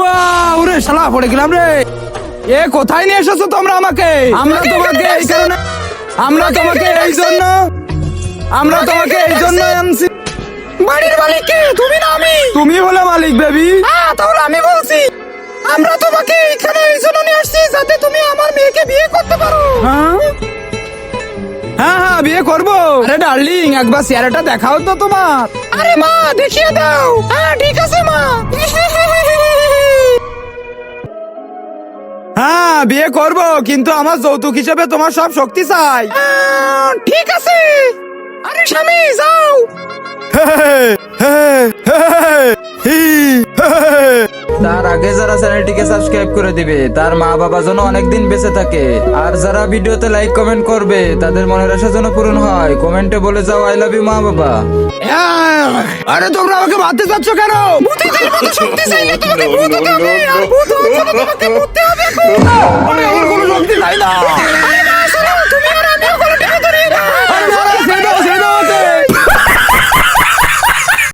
ওরে শালা পড়ে গেলাম রে। এ কোথায় নিয়ে এসেছ তোমরা আমাকে? আমরা তোমাকে এই কারণে আমরা তোমাকে এই জন্য আমরা তোমাকে এই জন্য আনছি। বাড়ির মালিক কে তুমি না আমি। তুমি হলে মালিক বেবি হ্যাঁ তাহলে আমি বলছি। আমরা তোমাকে এখানে এই জন্য নিয়ে আসছি যাতে তুমি আমার মেয়েকে বিয়ে করতে পারো। হ্যাঁ? হ্যাঁ হ্যাঁ বিয়ে করব। আরে ডার্লিং একবার চেহারাটা দেখাও তো তোমার। আরে মা দেখিয়ে দাও। হ্যাঁ ঠিক আছে মা। হ্যাঁ বিয়ে করব কিন্তু আমার যৌতুক হিসেবে তোমার সব শক্তি চাই। ঠিক আছে। আরে স্বামী যাও। তার আগে যারা চ্যানেলটিকে সাবস্ক্রাইব করে দিবে তার মা বাবা যেন অনেকদিন বেঁচে থাকে। আর যারা ভিডিওতে লাইক কমেন্ট করবে তাদের মনের আশা যেন পূরণ হয়। কমেন্টে বলে যাও আই লাভ ইউ মা বাবা। আরে তোমরা আমাকে মারতে চাচ্ছ কেন? ভূতেদের মতো শক্তি চাইলে তোমাকে ভূত হতে হবে আর ভূত হওয়ার তোমাকে মরতে হবে। 飞